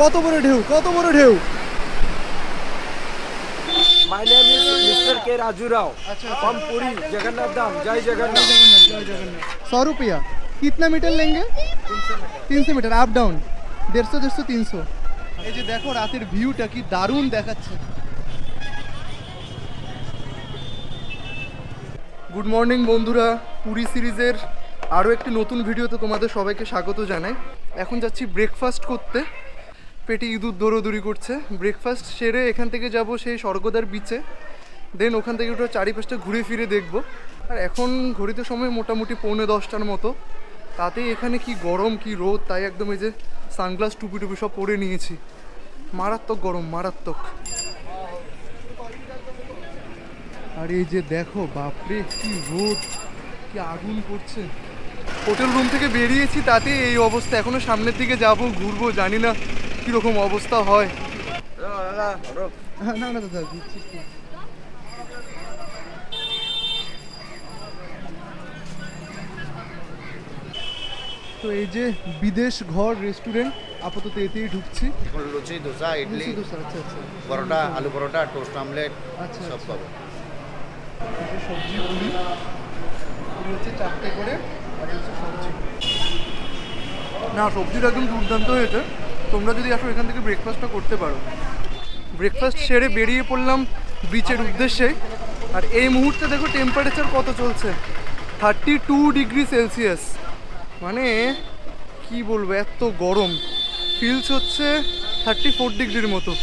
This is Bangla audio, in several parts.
কত বড় ঢেউ কত বড় ঢেউ My name is Mr. K. Raju Rao from Puri, Jagannath Dham. Jai Jagannath. सौ रुपया कितना मीटर लेंगे তিন সौ মিটার আপ ডাউন দেড়শো দেড়শো তিনশো এই যে দেখো রাতের ভিউটা কি দারুণ দেখাচ্ছে গুড মর্নিং বন্ধুরা পুরী সিরিজের আরও একটি নতুন ভিডিওতে তোমাদের সবাইকে স্বাগত জানাই এখন যাচ্ছি ব্রেকফাস্ট করতে পেটে ইঁদুর দৌড়োদৌড়ি করছে। ব্রেকফাস্ট সেরে এখান থেকে যাব সেই স্বর্গদার বিচে দেন ওখান থেকে একটু চারিপাশটা ঘুরে ফিরে দেখব। আর এখন ঘড়িতে সময় মোটামুটি পৌনে দশটার মতো। তাতেই এখানে কি গরম, কি রোদ, তাই একদম এই যে সানগ্লাস টুপি টুপি সব পরে নিয়েছি। মারাত্মক গরম, মারাত্মক। আর এই যে দেখো, বাপরে, কি রোদ, কি আগুন করছে। হোটেল রুম থেকে বেরিয়েছি তাতে এই অবস্থা। এখনও সামনের দিকে যাব, ঘুরবো, জানি না কীরকম অবস্থা হয়? হ্যাঁ, না না দাদা ঘুরছি তো। তো এই যে বিদেশ ঘর রেস্টুরেন্ট আপাতত এতেই ঢুকছি। এখন লুচি ধোসা ইডলি দোসা, আচ্ছা আচ্ছা। পরোটা আলু পরোটা টোস্ট আমলেট আচ্ছা, সব আচ্ছা। পাবো। সবজি পুরি পুরি হচ্ছে চারটে করে আর হচ্ছে সবজি। না সবজিটা একদম দুর্দান্ত হয়েছে তোমরা যদি আসো এখান থেকে ব্রেকফাস্টটা করতে পারো ব্রেকফাস্ট সেরে বেরিয়ে পড়লাম বিচের উদ্দেশ্যে আর এই মুহূর্তে দেখো টেম্পারেচার কত চলছে থার্টি টু ডিগ্রি সেলসিয়াস মানে কি বলব এত গরম ফিলস হচ্ছে থার্টি ফোর ডিগ্রির মতো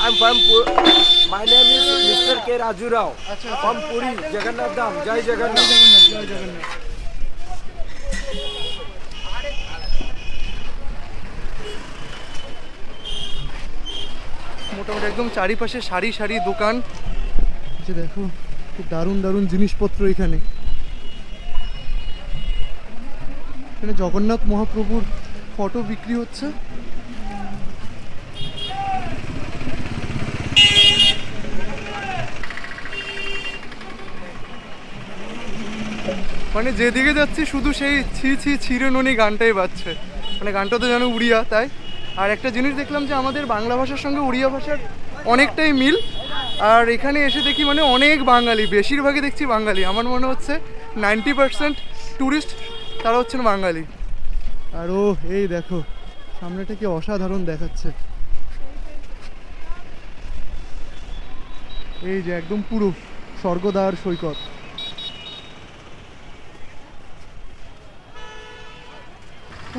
I'm from. My name is Mr. K. Raju Rao আচ্ছা from Puri, Jagannath Dham. Jai Jagannath. Jagannath জয় জগন্নাথ মোটামুটি একদম চারিপাশে সারি সারি দোকান। যে দেখো খুব দারুণ দারুণ জিনিসপত্র এখানে। এখানে জগন্নাথ মহাপ্রভুর ফটো বিক্রি হচ্ছে। মানে যেদিকে যাচ্ছি শুধু সেই ছি ছি ছিঁড়ে ননি গানটাই বাজছে। মানে গানটা তো যেন উড়িয়া তাই? আর একটা জিনিস দেখলাম যে আমাদের বাংলা ভাষার সঙ্গে উড়িয়া ভাষার অনেকটাই মিল। আর এখানে এসে দেখি মানে অনেক বাঙালি, বেশিরভাগই দেখছি বাঙালি। আমার মনে হচ্ছে নাইনটি পার্সেন্ট ট্যুরিস্ট তারা হচ্ছেন বাঙালি। আর ও এই দেখো, সামনেটা কি অসাধারণ দেখাচ্ছে। এই যে একদম পুরো স্বর্গদ্বার সৈকত।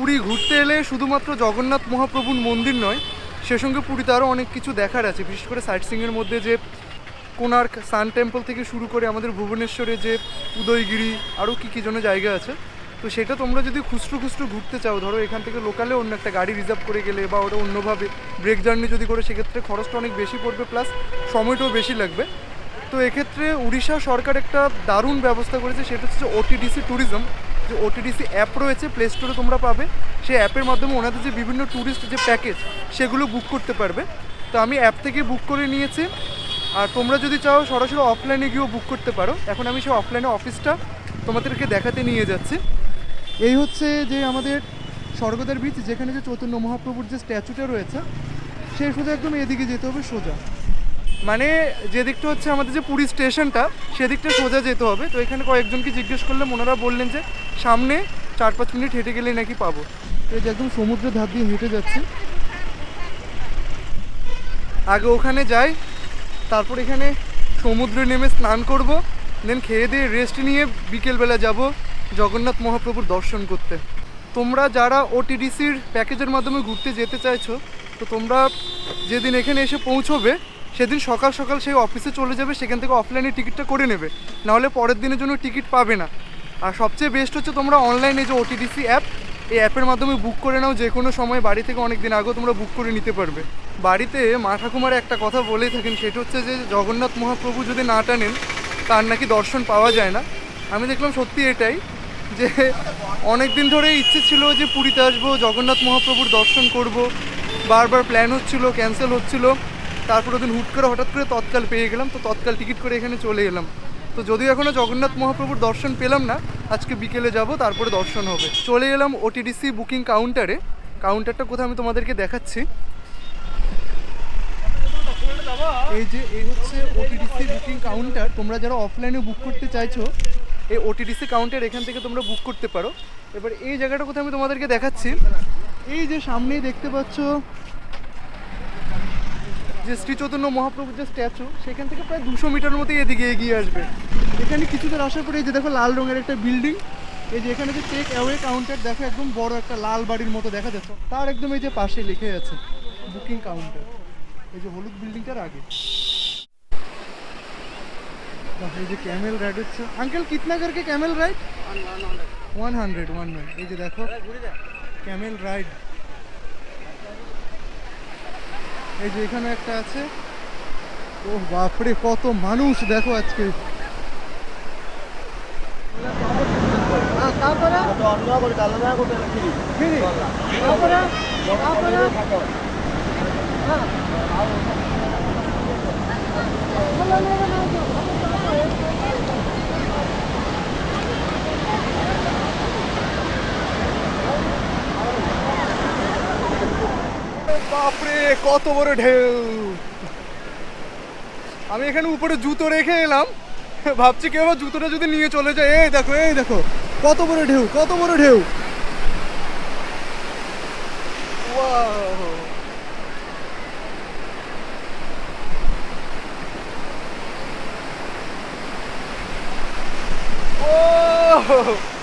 পুরী ঘুরতে এলে শুধুমাত্র জগন্নাথ মহাপ্রভুর মন্দির নয়, সে সঙ্গে পুরীতে আরও অনেক কিছু দেখার আছে। বিশেষ করে সাইট সিংয়ের মধ্যে যে কোনার্ক সান টেম্পল থেকে শুরু করে আমাদের ভুবনেশ্বরে যে উদয়গিরি আরও কী কী যেন জায়গা আছে। তো সেটা তোমরা যদি খুচরো খুচরো ঘুরতে চাও, ধরো এখান থেকে লোকালে অন্য একটা গাড়ি রিজার্ভ করে গেলে বা ওটা অন্যভাবে ব্রেক জার্নি যদি করে, সেক্ষেত্রে খরচটা অনেক বেশি পড়বে প্লাস সময়টাও বেশি লাগবে। তো এক্ষেত্রে উড়িষ্যা সরকার একটা দারুণ ব্যবস্থা করেছে, সেটা হচ্ছে ওটিডিসি ট্যুরিজম যে ওটিডিসি অ্যাপ রয়েছে প্লে স্টোরে তোমরা পাবে। সেই অ্যাপের মাধ্যমে ওনাদের যে বিভিন্ন ট্যুরিস্ট যে প্যাকেজ সেগুলো বুক করতে পারবে। তো আমি অ্যাপ থেকে বুক করে নিয়েছি। আর তোমরা যদি চাও, সরাসরি অফলাইনে গিয়েও বুক করতে পারো। এখন আমি সেই অফলাইনে অফিসটা তোমাদেরকে দেখাতে নিয়ে যাচ্ছি। এই হচ্ছে যে আমাদের স্বর্গদ্বার বীচ যেখানে যে চৈতন্য মহাপ্রভুর যে স্ট্যাচুটা রয়েছে সেই সোজা একদম এদিকে যেতে হবে, সোজা। মানে যে দিকটা হচ্ছে আমাদের যে পুরী স্টেশনটা, সেদিকটা সোজা যেতে হবে। তো এখানে কয়েকজনকে জিজ্ঞেস করলে ওনারা বললেন যে সামনে চার পাঁচ মিনিট হেঁটে গেলে নাকি পাবো। তো এই যে একদম সমুদ্রের ধার দিয়ে হেঁটে যাচ্ছে। আগে ওখানে যাই, তারপর এখানে সমুদ্রে নেমে স্নান করব দেন খেয়ে দিয়ে রেস্ট নিয়ে বিকেলবেলা যাব জগন্নাথ মহাপ্রভুর দর্শন করতে। তোমরা যারা ওটিডিসির প্যাকেজের মাধ্যমে ঘুরতে যেতে চাইছো, তো তোমরা যেদিন এখানে এসে পৌঁছবে সেদিন সকাল সকাল সেই অফিসে চলে যাবে, সেখান থেকে অফলাইনে টিকিটটা করে নেবে। নাহলে পরের দিনের জন্য টিকিট পাবে না। আর সবচেয়ে বেস্ট হচ্ছে তোমরা অনলাইনে যে ওটিডিসি অ্যাপ এই অ্যাপের মাধ্যমে বুক করে নাও, যে কোনো সময় বাড়ি থেকে অনেক দিন আগেও তোমরা বুক করে নিতে পারবে। বাড়িতে মা ঠাকুমার একটা কথা বলেই থাকেন, সেটা হচ্ছে যে জগন্নাথ মহাপ্রভু যদি না টানেন, তার নাকি দর্শন পাওয়া যায় না। আমি দেখলাম সত্যি এটাই, যে অনেক দিন ধরে ইচ্ছে ছিল যে পুরীতে আসব, জগন্নাথ মহাপ্রভুর দর্শন করব। বারবার প্ল্যান হচ্ছিল ক্যান্সেল হচ্ছিল। তারপর ওদিন হুট করে, হঠাৎ করে তৎকাল পেয়ে গেলাম। তো তৎকাল টিকিট করে এখানে চলে এলাম। তো যদিও এখনও জগন্নাথ মহাপ্রভুর দর্শন পেলাম না, আজকে বিকেলে যাব, তারপরে দর্শন হবে। চলে এলাম ওটিডিসি বুকিং কাউন্টারে। কাউন্টারটা কোথায় আমি তোমাদেরকে দেখাচ্ছি। এই যে, এই হচ্ছে ওটিডিসি বুকিং কাউন্টার। তোমরা যারা অফলাইনে বুক করতে চাইছো, এই ওটিডিসি কাউন্টার এখান থেকে তোমরা বুক করতে পারো। এবার এই জায়গাটা কোথায় আমি তোমাদেরকে দেখাচ্ছি। এই যে সামনেই দেখতে পাচ্ছ যে শ্রী চৈতন্য মহাপ্রভুর যে স্ট্যাচু সেখান থেকে প্রায় দুশো মিটার মতো এদিকে এগিয়ে আসবে। এখানে কিছু দূর আসার পরে এই যে দেখো লাল রঙের একটা বিল্ডিং এই যে এখানে যে টেক অ্যাওয়ে কাউন্টার দেখো একদম বড় একটা লাল বাড়ির মতো দেখা যাচ্ছে। তার একদম এই যে পাশে লিখে আছে বুকিং কাউন্টার এই যে হলুদ বিল্ডিংটার আগে। এই যে ক্যামেল রাইড হচ্ছে। আঙ্কেল কিতনা করকে camel ride one hundred one এই যে দেখো ক্যামেল রাইড এই যে এখানে একটা আছে। ও বাপরে কত মানুষ দেখো আজকে। বাপরে, কত বড় ঢেউ। আমি এখানে উপরে জুতো রেখে এলাম। ভাবছি কেউ জুতোটা যদি নিয়ে চলে যায়। এই দেখো এই দেখো, কত বড় ঢেউ, কত বড় ঢেউ।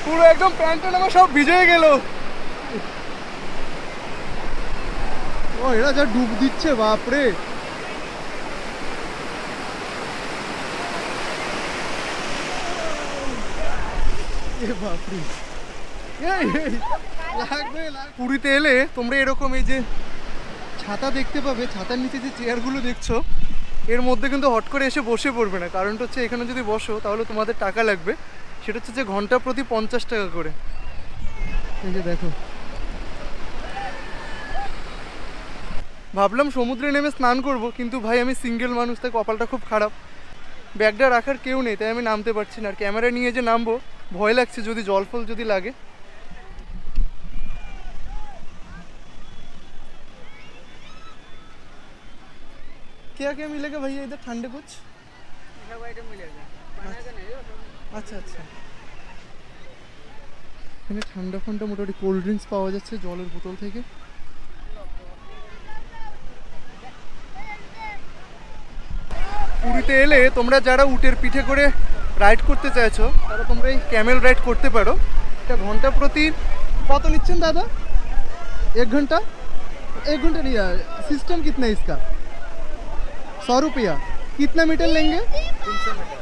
পুরো একদম প্যান্টটা আমার সব ভিজে গেল। ও, এরা যা ডুব দিচ্ছে, বাপরে। পুরীতে এলে তোমরা এরকম এই যে ছাতা দেখতে পাবে, ছাতার নিচে যে চেয়ারগুলো দেখছ, এর মধ্যে কিন্তু হট করে এসে বসে পড়বে না। কারণটা হচ্ছে এখানে যদি বসো, তাহলে তোমাদের টাকা লাগবে। সেটা হচ্ছে যে ঘণ্টা প্রতি পঞ্চাশ টাকা করে। এই যে দেখো। ভাবলাম সমুদ্রে নেমে স্নান করব কিন্তু ভাই আমি সিঙ্গেল মানুষ তাই কপালটা খুব খারাপ ব্যাগটা রাখার কেউ নেই তাই আমি নামতে পারছি না আর ক্যামেরা নিয়ে যে নামবো ভয় লাগছে যদি জল ফল যদি লাগে क्या क्या मिलेगा भैया इधर ठंडे कुछ सब आइटम मिलेगा बनाएगा नहीं हो तुम আচ্ছা আচ্ছা এখানে ঠান্ডা ফান্ডা মোটামুটি কোল্ড ড্রিঙ্কস পাওয়া যাচ্ছে জলের বোতল থেকে পুরীতে এলে তোমরা যারা উটের পিঠে করে রাইড করতে চাইছো তারা তোমরা এই ক্যামেল রাইড করতে পারো এটা ঘন্টা প্রতি কত নিচ্ছেন দাদা এক ঘন্টা एक घंटा नहीं यार सिस्टम कितना है इसका सौ रुपया कितना मीटर लेंगे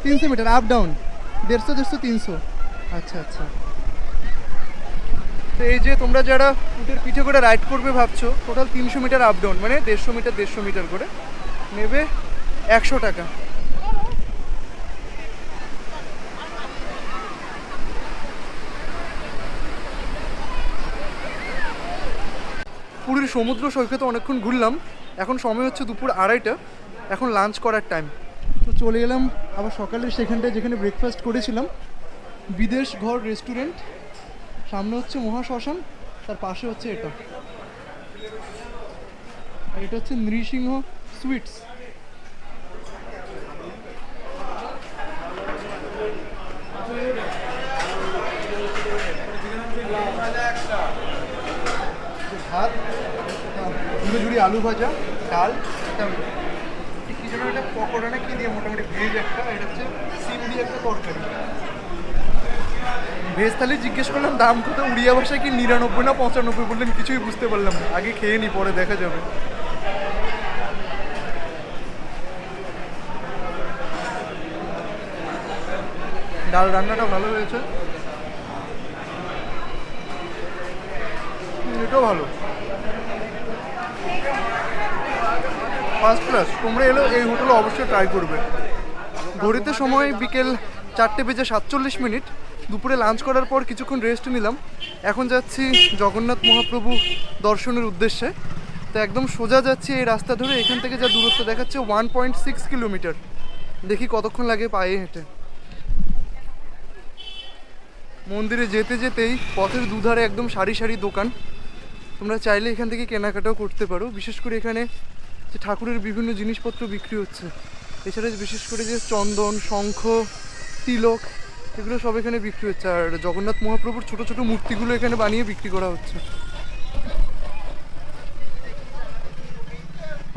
तीन सौ मीटर अप डाउन দেড় সো দেড়শো তিনশো আচ্ছা আচ্ছা তো এই যে তোমরা যারা উটের পিঠে করে রাইড করবে ভাবছো টোটাল তিনশো মিটার আপ ডাউন মানে দেড়শো মিটার দেড়শো মিটার করে নেবে একশো টাকা পুরীর সমুদ্র সৈকতে অনেকক্ষণ ঘুরলাম। এখন সময় হচ্ছে দুপুর আড়াইটা। এখন লাঞ্চ করার টাইম তো চলে এলাম আবার সকালে সেখানটায় যেখানে ব্রেকফাস্ট করেছিলাম। বিদেশ ঘর রেস্টুরেন্ট সামনে হচ্ছে মহাশ্মশান তার পাশে হচ্ছে এটা। আর এটা হচ্ছে নৃসিংহ সুইটস। আলু ভাজা, ডাল একটা কি যেন একটা পকোড়া না কি দিয়ে মোটামুটি ভেজ একটা, এটা হচ্ছে সিম দিয়ে একটা তরকারি। ভেজ থালি জিজ্ঞেস করলাম, দাম কত? উড়িয়া ভাষায় কি নিরানব্বই না পঁচানব্বই বললেন? কিছুই বুঝতে পারলাম না। আগে খেয়ে নি, পরে দেখা যাবে। ডাল রান্নাটা ভালো হয়েছে। এটাও ভালো। ফার্স্ট ক্লাস তোমরা এলো এই হোটেলে অবশ্যই ট্রাই করবে। ঘড়িতে সময় বিকেল চারটে বেজে সাতচল্লিশ মিনিট। দুপুরে লাঞ্চ করার পর কিছুক্ষণ রেস্ট নিলাম। এখন যাচ্ছি জগন্নাথ মহাপ্রভু দর্শনের উদ্দেশ্যে। তো একদম সোজা যাচ্ছি এই রাস্তা ধরে, এখান থেকে যা দূরত্ব দেখাচ্ছে ওয়ান পয়েন্ট সিক্স কিলোমিটার দেখি কতক্ষণ লাগে পায়ে হেঁটে। মন্দিরে যেতে যেতেই পথের দুধারে একদম সারি সারি দোকান। তোমরা চাইলে এখান থেকে কেনাকাটাও করতে পারো। বিশেষ করে এখানে যে ঠাকুরের বিভিন্ন জিনিসপত্র বিক্রি হচ্ছে। এছাড়া বিশেষ করে যে চন্দন, শঙ্খ, তিলক, এগুলো সব এখানে বিক্রি হচ্ছে। আর জগন্নাথ মহাপ্রভুর ছোট ছোট মূর্তিগুলো এখানে বানিয়ে বিক্রি করা হচ্ছে।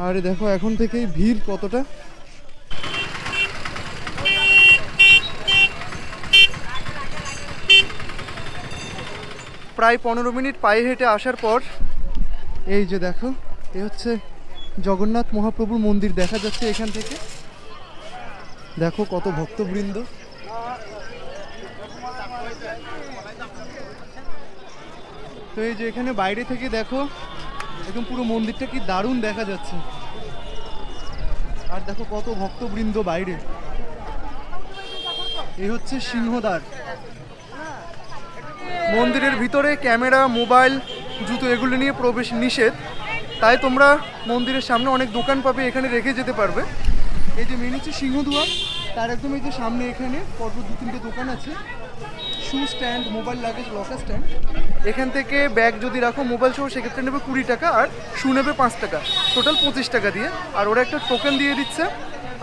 আরে দেখো, এখন থেকেই ভিড় কতটা? প্রায় পনেরো মিনিট পায়ে হেঁটে আসার পর এই যে দেখো, এ হচ্ছে জগন্নাথ মহাপ্রভুর মন্দির দেখা যাচ্ছে এখান থেকে। দেখো কত ভক্তবৃন্দ। তো এই যে এখানে বাইরে থেকে দেখো, একদম পুরো মন্দিরটা কি দারুণ দেখা যাচ্ছে। আর দেখো কত ভক্তবৃন্দ বাইরে। এই হচ্ছে সিংহদ্বার। মন্দিরের ভিতরে ক্যামেরা, মোবাইল, জুতো এগুলো নিয়ে প্রবেশ নিষেধ। তাই তোমরা মন্দিরের সামনে অনেক দোকান পাবে, এখানে রেখে যেতে পারবে। এই যে মেন হচ্ছে সিংহদুয়ার তার একদম এই যে সামনে এখানে পরপর দু, তিনটে দোকান আছে। Shoe stand mobile luggage locker stand এখান থেকে ব্যাগ যদি রাখো মোবাইল সহ সেক্ষেত্রে নেবে কুড়ি টাকা আর শু নেবে পাঁচ টাকা। টোটাল পঁচিশ টাকা দিয়ে। আর ওরা একটা টোকেন দিয়ে দিচ্ছে।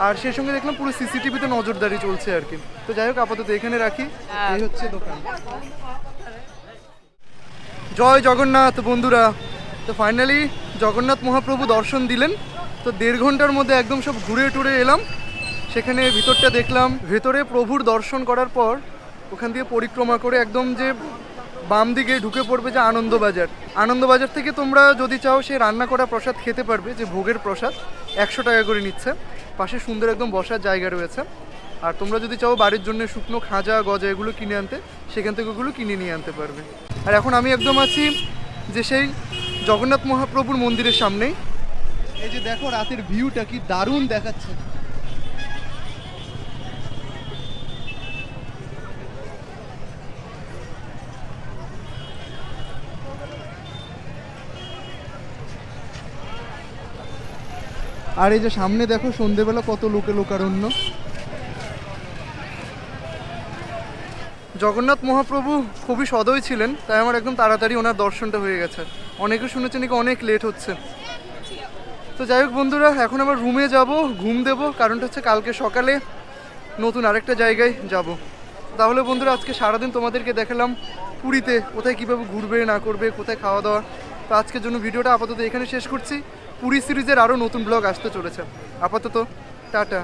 আর সেই সঙ্গে দেখলাম পুরো সিসিটিভিতে নজরদারি চলছে আর কি। তো যাই হোক, আপাতত এখানে রাখি। এই হচ্ছে দোকান। জয় জগন্নাথ বন্ধুরা। তো ফাইনালি জগন্নাথ মহাপ্রভু দর্শন দিলেন। তো দেড় ঘণ্টার মধ্যে একদম সব ঘুরে টুরে এলাম। সেখানে ভিতরটা দেখলাম। ভেতরে প্রভুর দর্শন করার পর ওখান দিয়ে পরিক্রমা করে একদম যে বাম দিকে ঢুকে পড়বে যে আনন্দবাজার আনন্দবাজার থেকে তোমরা যদি চাও সেই রান্না করা প্রসাদ খেতে পারবে, যে ভোগের প্রসাদ। একশো টাকা করে নিচ্ছে। পাশে সুন্দর একদম বসার জায়গা রয়েছে। আর তোমরা যদি চাও বাড়ির জন্য শুকনো খাজা, গজা এগুলো কিনে আনতে, সেখান থেকে ওগুলো কিনে নিয়ে আনতে পারবে। আর এখন আমি একদম আছি যে সেই জগন্নাথ মহাপ্রভুর মন্দিরের সামনেই। এই যে দেখো রাতের ভিউটা কি দারুণ দেখাচ্ছে। আর এই যে সামনে দেখো সন্ধেবেলা কত লোকে লোকারণ্য। জগন্নাথ মহাপ্রভু খুবই সদয় ছিলেন, তাই আমার একদম তাড়াতাড়ি ওনার দর্শনটা হয়ে গেছে। অনেকে শুনেছে নাকি অনেক লেট হচ্ছে। তো যাই হোক বন্ধুরা, এখন আবার রুমে যাব, ঘুম দেব, কারণটা হচ্ছে কালকে সকালে নতুন আরেকটা জায়গায় যাব। তাহলে বন্ধুরা, আজকে সারাদিন তোমাদেরকে দেখালাম পুরীতে, কোথায় কীভাবে ঘুরবে, না করবে, কোথায় খাওয়া দাওয়া। তো আজকের জন্য ভিডিওটা আপাতত এখানে শেষ করছি। পুরী সিরিজের আরও নতুন ব্লগ আসতে চলেছে। আপাতত, টাটা।